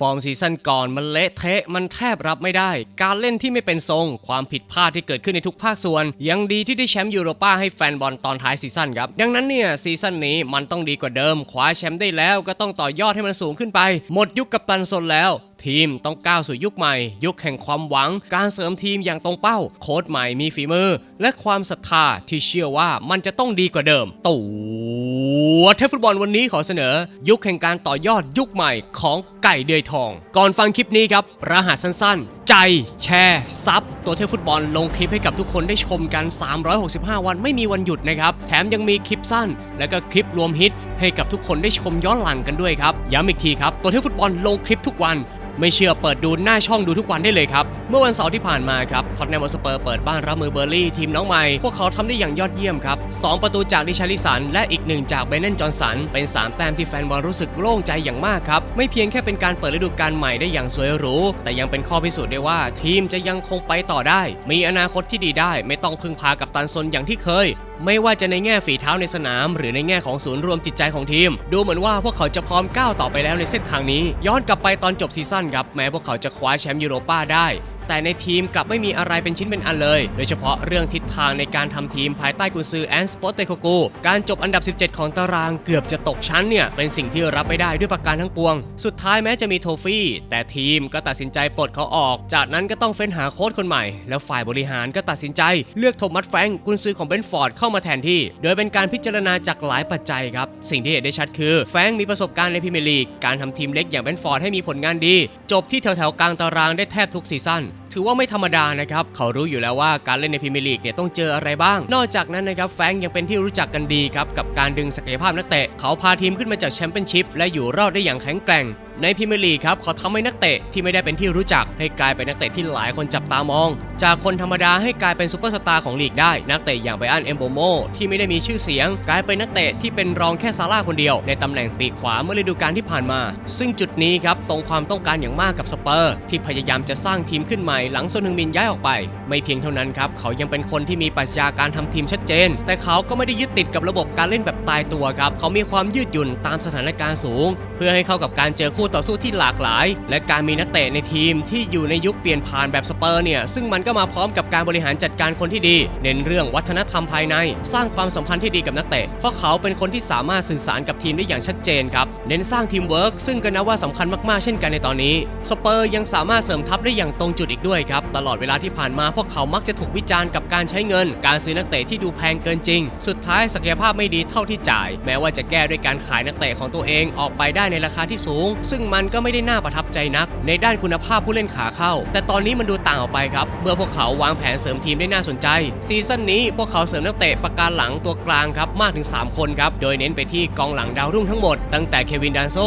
ฟอร์มซีซั่นก่อนมันเละเทะมันแทบรับไม่ได้ การเล่นที่ไม่เป็นทรง ความผิดพลาดที่เกิดขึ้นในทุกภาคส่วน ยังดีที่ได้แชมป์ยูโรป้าให้แฟนบอลตอนท้ายซีซั่นครับ ดังนั้นเนี่ยซีซั่นนี้มันต้องดีกว่าเดิมคว้าแชมป์ได้แล้วก็ต้องต่อยอดให้มันสูงขึ้นไป หมดยุคกับตันซนแล้ว ทีมต้องก้าวสู่ยุคใหม่ ยุคแห่งความหวัง การเสริมทีมอย่างตรงเป้า โค้ชใหม่มีฝีมือ และความศรัทธาที่เชื่อว่ามันจะต้องดีกว่าเดิม ตัวเทพฟุตบอลวันนี้ขอเสนอ ยุคแห่งการต่อยอดยุคใหม่ของไก่เดือยทอง ก่อนฟังคลิปนี้ครับ รหัสสั้นๆ ใจแชร์ซับตัวเทพฟุตบอลลงคลิปให้กับทุกคนได้ชมกัน 365 วันไม่มีวันหยุดนะครับ แถมยังมีคลิปสั้น และก็คลิปรวมฮิต ให้กับทุกคนได้ชมย้อนหลังกันด้วยครับ ย้ำอีกทีครับตัวเทฟุตบอลลงคลิปทุกวัน ไม่เชื่อเปิดดูหน้าช่องดูทุกวันได้เลยครับ เมื่อวันเสาร์ที่ผ่านมาครับ อตแนมสเปอร์เปิดบ้านรับมือเบอร์ลี่ทีมน้องใหม่ พวกเขาทำได้อย่างยอดเยี่ยมครับ 2 ประตูจากดิชาริสัน และอีกหนึ่งจากเบนเนนจอห์นสัน เป็น 3 แต้มที่แฟนบอลรู้สึกโล่งใจอย่างมากครับ ไม่เพียงแค่เป็นการเปิดฤดูกาลใหม่ได้อย่างสวยหรู แต่ยังเป็นข้อพิสูจน์ได้ว่าทีมจะยังคงไปต่อได้ มีอนาคตที่ดีได้ ไม่ต้องพึ่งพากับตันซนอย่างที่เคยไม่ว่าจะในแง่ฝีเท้าในสนาม หรือในแง่ของศูนย์รวมจิตใจของทีม ดูเหมือนว่าพวกเขาจะพร้อมก้าวต่อไปแล้วในเส้นทางนี้ ย้อนกลับไปตอนจบซีซั่นครับ แม้พวกเขาจะคว้าแชมป์ยูโรป้าได้แต่ในทีมกลับไม่มีอะไรเป็นชิ้นเป็นอันเลย โดยเฉพาะเรื่องทิศทางในการทำทีมภายใต้กุนซือแอนสปอตเตโคกูการจบอันดับ 17 ของตารางเกือบจะตกชั้นเนี่ย เป็นสิ่งที่รับไม่ได้ด้วยประการทั้งปวง สุดท้ายแม้จะมีโทฟี่ แต่ทีมก็ตัดสินใจปลดเขาออก จากนั้นก็ต้องเฟ้นหาโค้ชคนใหม่ แล้วฝ่ายบริหารก็ตัดสินใจ เลือกโทมัสแฟงกุนซือของเบนฟอร์ดเข้ามาแทนที่ โดยเป็นการพิจารณาจากหลายปัจจัยครับสิ่งที่เห็นได้ชัดคือแฟงมีประสบการณ์ในพรีเมียร์ลีกการทำทีมเล็กอย่างเบนฟอร์ดให้มีผลงานดี จบที่แถวๆกลางตารางได้แทบทุกซีซั่น ถือว่าไม่ธรรมดานะครับ เขารู้อยู่แล้วว่าการเล่นในพรีเมียร์ลีกเนี่ยต้องเจออะไรบ้าง นอกจากนั้นนะครับแฟงยังเป็นที่รู้จักกันดีครับกับการดึงศักยภาพนักเตะ เขาพาทีมขึ้นมาจากแชมเปี้ยนชิพและอยู่รอดได้อย่างแข็งแกร่ง ในพรีเมียร์ลีกครับเขาทำให้นักเตะที่ไม่ได้เป็นที่รู้จักให้กลายเป็นนักเตะที่หลายคนจับตามอง จากคนธรรมดาให้กลายเป็นซูเปอร์สตาร์ของลีกได้ นักเตะอย่างไบอันเอมโบโมที่ไม่ได้มีชื่อเสียง กลายเป็นนักเตะที่เป็นรองแค่ซาร่าคนเดียว ในตำแหน่งปีกขวาเมื่อฤดูกาลที่ผ่านมา ซึ่งจุดนี้ครับตรงความต้องการอย่างมากกับสเปอร์ที่พยายามจะสร้างทีมขึ้นใหม่หลังโซนฮึงมินย้ายออกไป ไม่เพียงเท่านั้นครับเขายังเป็นคนที่มีปรัชญาการทำทีมชัดเจน แต่เขาก็ไม่ได้ยึดติดกับระบบการเล่นแบบตายตัวครับเขามีความยืดหยุ่นตามสถานการณ์สูง เพื่อให้เข้ากับการเจอคู่ต่อสู้ที่หลากหลาย และการมีนักเตะในทีมที่อยู่ในยุคเปลี่ยนผ่านแบบสเปอร์เนี่ย ซึ่งมันก็มาพร้อมกับการบริหารจัดการคนที่ดี เน้นเรื่องวัฒนธรรมภายใน สร้างความสัมพันธ์ที่ดีกับนักเตะ เพราะเขาเป็นคนที่สามารถสื่อสารกับทีมได้อย่างชัดเจนครับ เน้นสร้างทีมเวิร์กซึ่งก็นับว่าสำคัญมากๆ เช่นกันในตอนนี้ สเปอร์ยังสามารถเสริมทัพได้อย่างตรงจุดอีกด้วยครับ ตลอดเวลาที่ผ่านมาพวกเขามักจะถูกวิจารณ์กับการใช้เงิน การซื้อนักเตะที่ดูแพงเกินจริง สุดท้ายศักยภาพไม่ดีเท่าที่จ่าย แม้ว่าจะแก้ด้วยการขายนักเตะของตัวเองออกไปได้ในราคาที่สูง ซึ่งมันก็ไม่ได้น่าประทับใจนัก ในด้านคุณภาพผู้เล่นขาเข้า แต่ตอนนี้มันดูต่างออกไปครับ เมื่อพวกเขาวางแผนเสริมทีมได้น่าสนใจ ซีซั่นนี้พวกเขาเสริมนักเตะประการหลังตัวกลางครับมากถึง 3 คนครับ โดยเน้นไปที่กองหลังดาวรุ่งทั้งหมด ตั้งแต่เควินดานโซ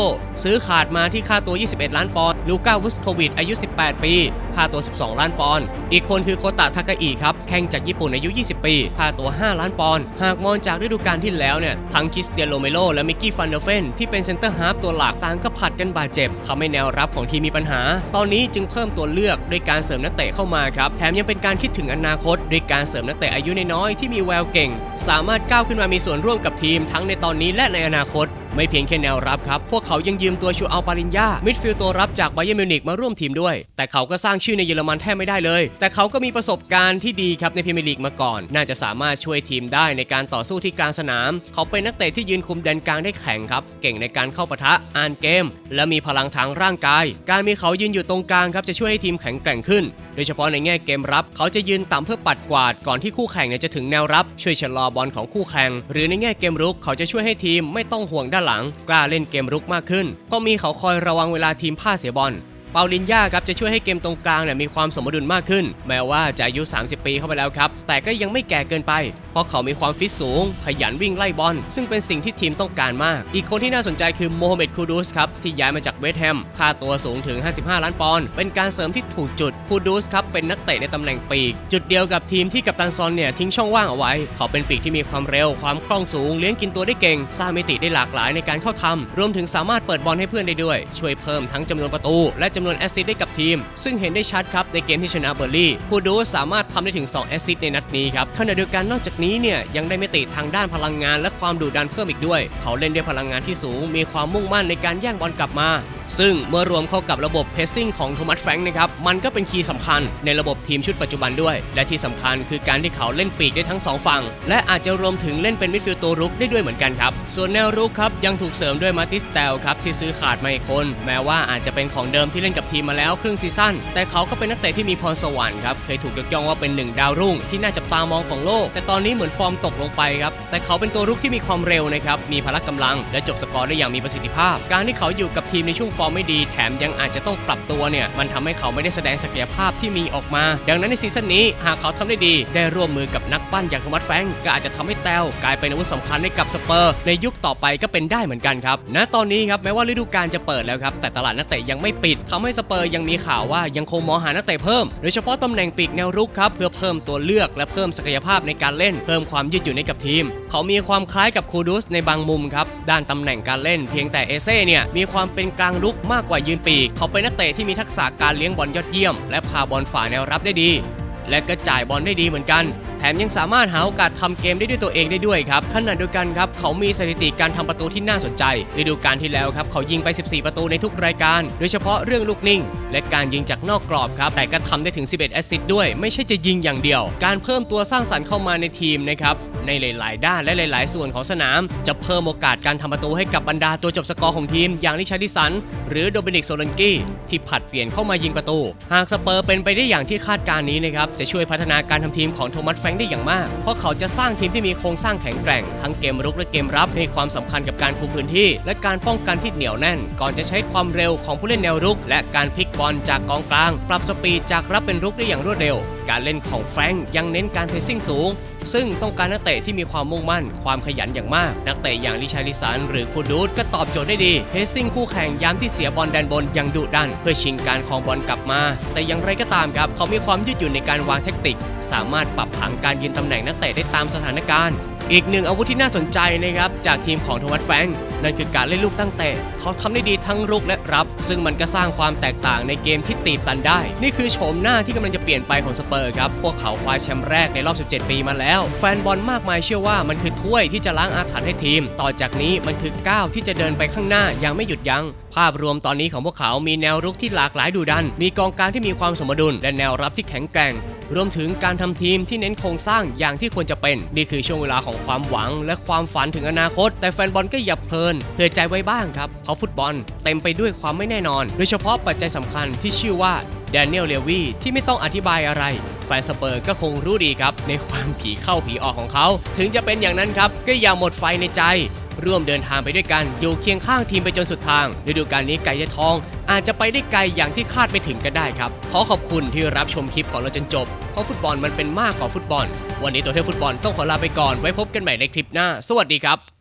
ซื้อขาดมาที่ค่าตัว 21 ล้านปอนด์ ลูก้าวุสโควิดอายุ 18 ปี ค่าตัว 12 ล้านปอนด์ อีกคนคือโคตะทากาอิครับ แข่งจากญี่ปุ่นอายุ 20 ปี ค่าตัว 5 ล้านปอนด์ หากมองจากฤดูกาลที่แล้วเนี่ย ทั้งคิสเตียนโรเมโลและมิกกี้ฟันเดเฟนที่เป็นเซนเตอร์ฮาร์ฟตัวหลักต่างก็ผัดกันบาดเจ็บทำให้แนวรับของทีมมีปัญหา ตอนนี้จึงเพิ่มตัวเลือกด้วยการเสริมนักเตะเข้ามาครับ แถมยังเป็นการคิดถึงอนาคตด้วยการเสริมนักเตะอายุน้อยๆที่มีแววเก่ง สามารถก้าวขึ้นมามีส่วนร่วมกับทีมทั้งในตอนนี้และในอนาคต ไม่เพียงแค่แนวรับครับ พวกเขายังยืมตัวชูอัลปารินยามิดฟิลด์ตัวรับจากไบเยร์มิวนิกมาร่วมทีมด้วย แต่เขาก็สร้างชื่อในเยอรมันแทบไม่ได้เลย แต่เขาก็มีประสบการณ์ที่ดีครับในพรีเมียร์ลีกมาก่อน น่าจะสามารถช่วยทีมได้ในการต่อสู้ที่กลางสนาม เขาเป็นนักเตะที่ยืนคุมแดนกลางได้แข็งครับ เก่งในการเข้าปะทะ อ่านเกม และมีพลังทางร่างกาย การมีเขายืนอยู่ตรงกลางครับจะช่วยให้ทีมแข็งแกร่งขึ้น โดยเฉพาะในแง่เกมรับ เขาจะยืนต่ำเพื่อปัดกวาดก่อนที่คู่แข่งจะถึงแนวรับ ช่วยชะลอบอลของคู่แข่ง หรือในแง่เกมรุกเขาจะช่วยให้ทีมไม่ต้องห่วงด้านหลัง กล้าเล่นเกมรุกมากขึ้น ก็มีเขาคอยระวังเวลาทีมผ้าเสียบอลเปาลินยาครับจะช่วยให้เกมตรงกลางเนี่ยมีความสมดุลมากขึ้น แม้ว่าจะอายุ 30 ปีเข้าไปแล้วครับ แต่ก็ยังไม่แก่เกินไป เพราะเขามีความฟิตสูง ขยันวิ่งไล่บอล ซึ่งเป็นสิ่งที่ทีมต้องการมาก อีกคนที่น่าสนใจคือโมฮัมเหม็ดคูดูสครับ ที่ย้ายมาจากเวสต์แฮม ค่าตัวสูงถึง 55 ล้านปอนด์ เป็นการเสริมที่ถูกจุด คูดูสครับ เป็นนักเตะในตำแหน่งปีก จุดเดียวกับทีมที่กัปตันซอนเนี่ยทิ้งช่องว่างเอาไว้ เขาเป็นปีกที่มีความเร็ว ความคล่องสูง เลี้ยงกินตัวได้เก่ง สร้างมิติได้หลากหลายในการเข้าทำรวมถึงสามารถเปิดบอลให้เพื่อนได้ด้วย ช่วยเพิ่มทั้งจำนวนประตู และจำนวนแอสซิสต์ให้กับทีม ซึ่งเห็นได้ชัดครับในเกมที่ชนะเบอร์ลี่ คูดูสสามารถทำได้ถึง2แอสซิสต์ในนัดนี้ครับขณะเดียวกันนอกจากนี้เนี่ยยังได้มิติทางด้านพลังงานและความดุดันเพิ่มอีกด้วย เขาเล่นด้วยพลังงานที่สูง มีความมุ่งมั่นในการแย่งบอลกลับมาซึ่งเมื่อรวมเข้ากับระบบเพสซิ่งของโทมัสแฟรงค์นะครับ มันก็เป็นคีย์สำคัญในระบบทีมชุดปัจจุบันด้วย และที่สำคัญคือการที่เขาเล่นปีกได้ทั้งสองฝั่ง และอาจจะรวมถึงเล่นเป็นมิดฟิลด์ตัวรุกได้ด้วยเหมือนกันครับ ส่วนแนวรุกครับยังถูกเสริมด้วยมาติสเตลครับที่ซื้อขาดมาอีกคน แม้ว่าอาจจะเป็นของเดิมที่เล่นกับทีมมาแล้วครึ่งซีซั่น แต่เขาก็เป็นนักเตะที่มีพรสวรรค์ครับ เคยถูกยกย่องว่าเป็นหนึ่งดาวรุ่งที่น่าจับตามองของโลก แต่ตอนนี้เหมือนฟอร์มตกลงไปครับ แต่เขาเป็นตัวรุกที่มีความเร็วนะครับ มีพละกำลัง และจบสกอร์ได้อย่างมีประสิทธิภาพ การที่เขาอยู่กับทีมในช่วงฟอร์มไม่ดีแถมยังอาจจะต้องปรับตัวเนี่ยมันทำให้เขาไม่ได้แสดงศักยภาพที่มีออกมา ดังนั้นในซีซั่นนี้หากเขาทำได้ดี ได้ร่วมมือกับนักปั้นอย่างโทมัสแฟงก็อาจจะทำให้แต้วกลายเป็นอาวุธสำคัญให้กับสเปอร์ ในยุคต่อไปก็เป็นได้เหมือนกันครับณตอนนี้ครับแม้ว่าฤดูกาลจะเปิดแล้วครับแต่ตลาดนักเตะยังไม่ปิดทำให้สเปอร์ยังมีข่าวว่ายังคงมองหานักเตะเพิ่มโดยเฉพาะตำแหน่งปีกแนวรุกครับเพื่อเพิ่มตัวเลือกและเพิ่มศักยภาพในการเล่น เพิ่มความยืดหยุ่นให้กับทีม เขามีความคล้ายกับคูดุสในบางมุมครับด้านตำแหน่งการเล่น เพียงแต่เอเซ่เนี่ยมีความเป็นกลางลุกมากกว่ายืนปีก เขาเป็นนักเตะที่มีทักษะการเลี้ยงบอลยอดเยี่ยม และพาบอลฝ่าแนวรับได้ดี และกระจ่ายบอลได้ดีเหมือนกัน ถมยังสามารถหาโอกาสทำเกมได้ด้วยตัวเองได้ด้วยครับขณะเดียวกันครับเขามีสถิติการทำประตูที่น่าสนใจฤดูกาลที่แล้วครับเขายิงไป 14 ประตูในทุกรายการ โดยเฉพาะเรื่องลูกนิ่ง และการยิงจากนอกกรอบครับแต่ก็ทำได้ถึง 11 แอสซิสต์ด้วย ไม่ใช่จะยิงอย่างเดียว การเพิ่มตัวสร้างสรรค์เข้ามาในทีมนะครับในหลาย ๆ ด้านและหลาย ๆ ส่วนของสนาม จะเพิ่มโอกาสการทำประตูให้กับบรรดาตัวจบสกอร์ของทีม อย่างลิชาร์ดิสัน หรือโดมินิกโซลันกี้ ที่ผัดเปลี่ยนเข้ามายิงประตู หากสเปอร์เป็นไปได้อย่างที่คาดการณ์นี้นะครับจะช่วยพัฒนาการทำทีมของโทมัสแฟรงได้อย่างมาก เพราะเขาจะสร้างทีมที่มีโครงสร้างแข็งแกร่ง ทั้งเกมรุกและเกมรับให้ความสำคัญกับการคุมพื้นที่ และการป้องกันที่เหนียวแน่น ก่อนจะใช้ความเร็วของผู้เล่นแนวรุก และการพลิกบอลจากกองกลาง ปรับสปีดจากรับเป็นรุกได้อย่างรวดเร็วการเล่นของแฟรงค์ยังเน้นการเพสซิ่งสูง ซึ่งต้องการนักเตะที่มีความมุ่งมั่น ความขยันอย่างมาก นักเตะอย่างลิชาริสันหรือคูดูดก็ตอบโจทย์ได้ดีเพสซิ่งคู่แข่งยามที่เสียบอลแดนบนยังดุดัน เพื่อชิงการครองบอลกลับมา แต่อย่างไรก็ตามครับ เขามีความยืดหยุ่นในการวางแทคติก สามารถปรับผังการยืนตำแหน่งนักเตะได้ตามสถานการณ์ อีกหนึ่งอาวุธที่น่าสนใจนะครับจากทีมของทมัสแฟงนั่นคือการเล่นลูกตั้งเตะเขาทำได้ดีทั้งรุกและรับ ซึ่งมันก็สร้างความแตกต่างในเกมที่ตีบตันได้ นี่คือโฉมหน้าที่กำลังจะเปลี่ยนไปของสเปอร์ครับ พวกเขาคว้าแชมป์แรกในรอบ 17 ปีมาแล้ว แฟนบอลมากมายเชื่อว่ามันคือถ้วยที่จะล้างอาถรรพ์ให้ทีม ต่อจากนี้มันคือก้าวที่จะเดินไปข้างหน้าย่างไม่หยุดยัง้งภาพรวมตอนนี้ของพวกเขามีแนวรุกที่หลากหลายดูดัน มีกองกลางที่มีความสมดุล และแนวรับที่แข็งแกร่ง รวมถึงการทำทีมที่เน้นโครงสร้างอย่างที่ควรจะเป็น นี่คือช่วงเวลาของความหวังและความฝันถึงอนาคต แต่แฟนบอลก็อย่าเพลินเผื่อใจไว้บ้างครับเพราะฟุตบอลเต็มไปด้วยความไม่แน่นอน โดยเฉพาะปัจจัยสำคัญที่ชื่อว่าแดเนียลเลวีที่ไม่ต้องอธิบายอะไร แฟนสเปอร์ก็คงรู้ดีครับ ในความผีเข้าผีออกของเขา ถึงจะเป็นอย่างนั้นครับ ก็อย่าหมดไฟในใจ ร่วมเดินทางไปด้วยกันอยู่เคียงข้างทีมไปจนสุดทางฤดูกาลนี้ไก่ยะทอง อาจจะไปได้ไกลอย่างที่คาดไม่ถึงก็ได้ครับ ขอขอบคุณที่รับชมคลิปของเราจนจบ เพราะฟุตบอลมันเป็นมากกว่าฟุตบอล วันนี้ตัวเทพฟุตบอลต้องขอลาไปก่อนไว้พบกันใหม่ในคลิปหน้า สวัสดีครับ